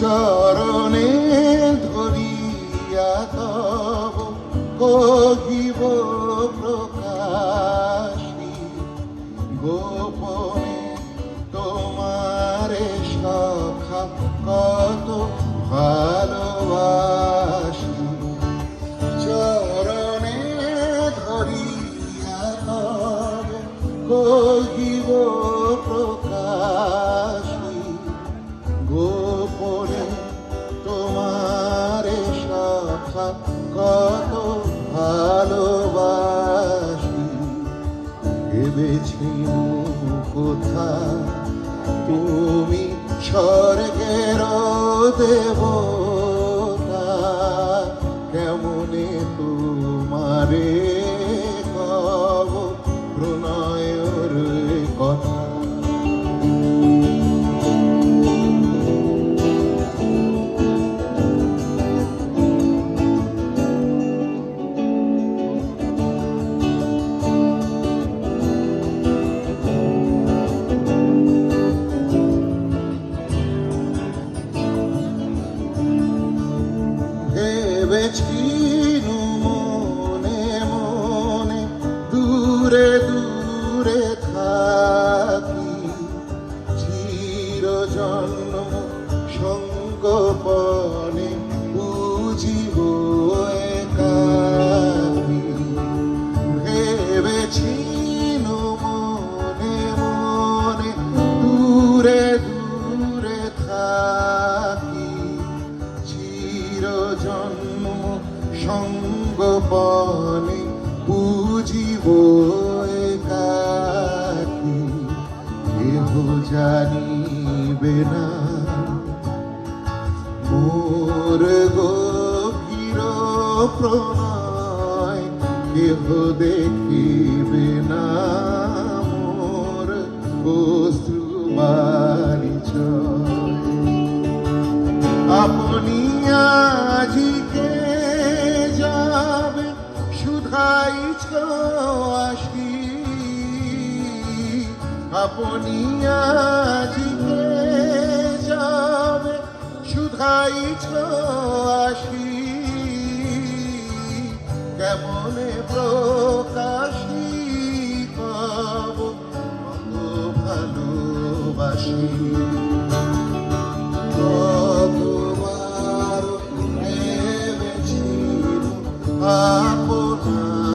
চরণে ধরিয়া তব কহিব প্রকাশী গোপনে তোমারে সখা কত ভালোবাসি। চরণে ধরিয়া তব কহিব কত ভালোবাসি। ভেবেছি কোথা তুমি স্বর্গের দেবতা। ভেবেছি মনে মনে দূরে দূরে থাকি। চির জন্ম সঙ্গপনে জন্ম সঙ্গপনে বুঝিব একাকি। কেহ জানিবে না মোর গভীর প্রণয়। কেহ দেখিবে না মোর অশ্রু বারিচয় আপনি আসি। আপনি আজিকে যাবে শুধাইছ আসি। কেমনে প্রকাশী কত ভালোবাসি।